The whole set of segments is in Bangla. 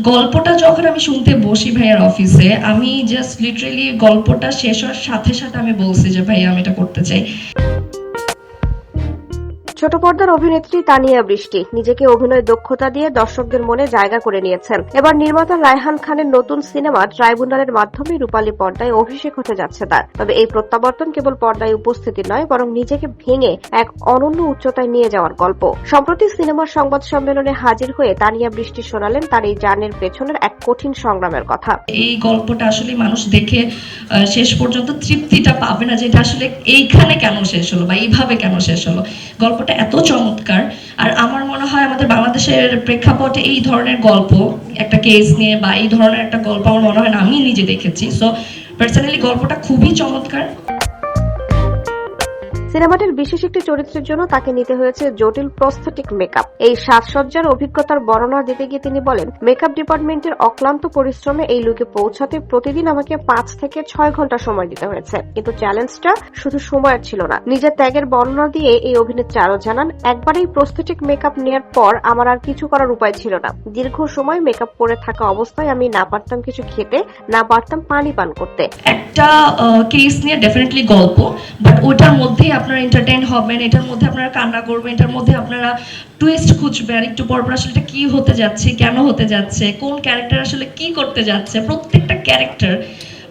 গল্পটা যখন আমি শুনতে বসি ভাইয়ার অফিসে, আমি জাস্ট লিটারেলি গল্পটা শেষ হওয়ার সাথে সাথে আমি বলছি যে ভাই আমি এটা করতে চাই। ছোট পর্দার অভিনেত্রী তানিয়া বৃষ্টি নিজেকে অভিনয় দক্ষতা দিয়ে দর্শকদের মনে জায়গা করে নিয়েছেন। এবার নির্মাতা রায়হান খানের নতুন সিনেমা ট্রাইব্যুনালের মাধ্যমে রূপালী পর্দায় অভিষেক হতে যাচ্ছে তার। তবে এই প্রত্যাবর্তন কেবল পর্দায় উপস্থিতি নয়, বরং নিজেকে ভেঙে এক অনন্য উচ্চতায় নিয়ে যাওয়ার গল্প। সম্প্রতি সিনেমার সংবাদ সম্মেলনে হাজির হয়ে তানিয়া বৃষ্টি শোনালেন তার এই জার্নির পেছনের এক কঠিন সংগ্রামের কথা। এই গল্পটা আসলে মানুষ দেখে শেষ পর্যন্ত তৃপ্তিটা পাবে না যে এটা আসলে এইখানে কেন শেষ হলো বা এইভাবে কেন শেষ হলো। গল্পটা এত চমৎকার। আর আমার মনে হয় আমাদের বাংলাদেশের প্রেক্ষাপটে এই ধরনের গল্প, একটা কেস নিয়ে বা এই ধরনের একটা গল্প, আমার মনে হয় না, আমি নিজে দেখেছি। সো পার্সোনালি গল্পটা খুবই চমৎকার। সিনেমাটির বিশেষ একটি চরিত্রের জন্য তাকে নিতে হয়েছে জটিল প্রস্থেটিক মেকআপ। এই সাজসজ্জার অভিজ্ঞতার বর্ণনা দিতে গিয়ে তিনি বলেন, মেকআপ ডিপার্টমেন্টের অক্লান্ত পরিশ্রমে এই লুকে পৌঁছাতে প্রতিদিন আমাকে পাঁচ থেকে ছয় ঘণ্টা সময় দিতে হয়েছে। কিন্তু চ্যালেঞ্জটা শুধু সময়ের ছিল না। নিজের ত্যাগের বর্ণনা দিয়ে এই অভিনেত্রী আরও জানান একবারেই প্রস্থেটিক মেকআপ নেওয়ার পর আমার আর কিছু করার উপায় ছিল না। দীর্ঘ সময় মেকআপ পরে থাকা অবস্থায় আমি না পারতাম কিছু খেতে, না পারতাম পানি পান করতে। একটা কেস নিয়ে ডেফিনেটলি গল্প বাট ওটার মধ্যেই আপনারা এন্টারটেইন হবেন, এটার মধ্যে আপনারা কান্না করবেন, এটার মধ্যে আপনারা টুইস্ট খুঁজবেন, আর একটু পর আসলে এটা কি হতে যাচ্ছে, কেন হতে যাচ্ছে, কোন ক্যারেক্টার আসলে কি করতে যাচ্ছে, প্রত্যেকটা ক্যারেক্টার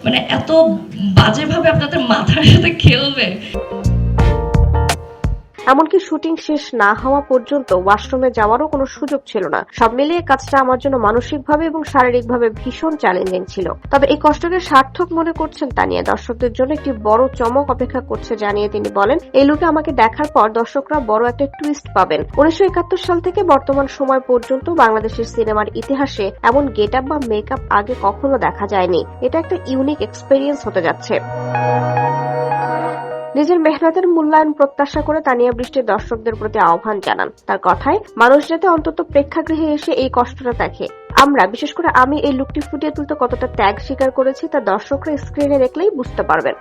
মানে এত বাজেভাবে আপনাদের মাথার সাথে খেলবে। এমনকি শুটিং শেষ না হওয়া পর্যন্ত ওয়াশরুমে যাওয়ারও কোনো সুযোগ ছিল না। সব মিলিয়ে কাজটা আমার জন্য মানসিকভাবে এবং শারীরিকভাবে ভীষণ চ্যালেঞ্জিং ছিল। তবে এই কষ্টকে সার্থক মনে করছেন তানিয়া। দর্শকদের জন্য একটি বড় চমক অপেক্ষা করছে জানিয়ে তিনি বলেন, এই লুকে আমাকে দেখার পর দর্শকরা বড় একটা টুইস্ট পাবেন। উনিশশো একাত্তর সাল থেকে বর্তমান সময় পর্যন্ত বাংলাদেশের সিনেমার ইতিহাসে এমন গেট আপ বা মেকআপ আগে কখনো দেখা যায়নি। এটা একটা ইউনিক এক্সপেরিয়েন্স হতে যাচ্ছে। নিজের মেহনতের মূল্যায়ন প্রত্যাশা করে তানিয়া বৃষ্টির দর্শকদের প্রতি আহ্বান জানান। তার কথায়, মানুষ যাতে অন্তত প্রেক্ষাগৃহে এসে এই কষ্টটা দেখে। আমরা, বিশেষ করে আমি, এই লুকটি ফুটিয়ে তুলতে কতটা ত্যাগ স্বীকার করেছি তা দর্শকরা স্ক্রিনে দেখলেই বুঝতে পারবেন।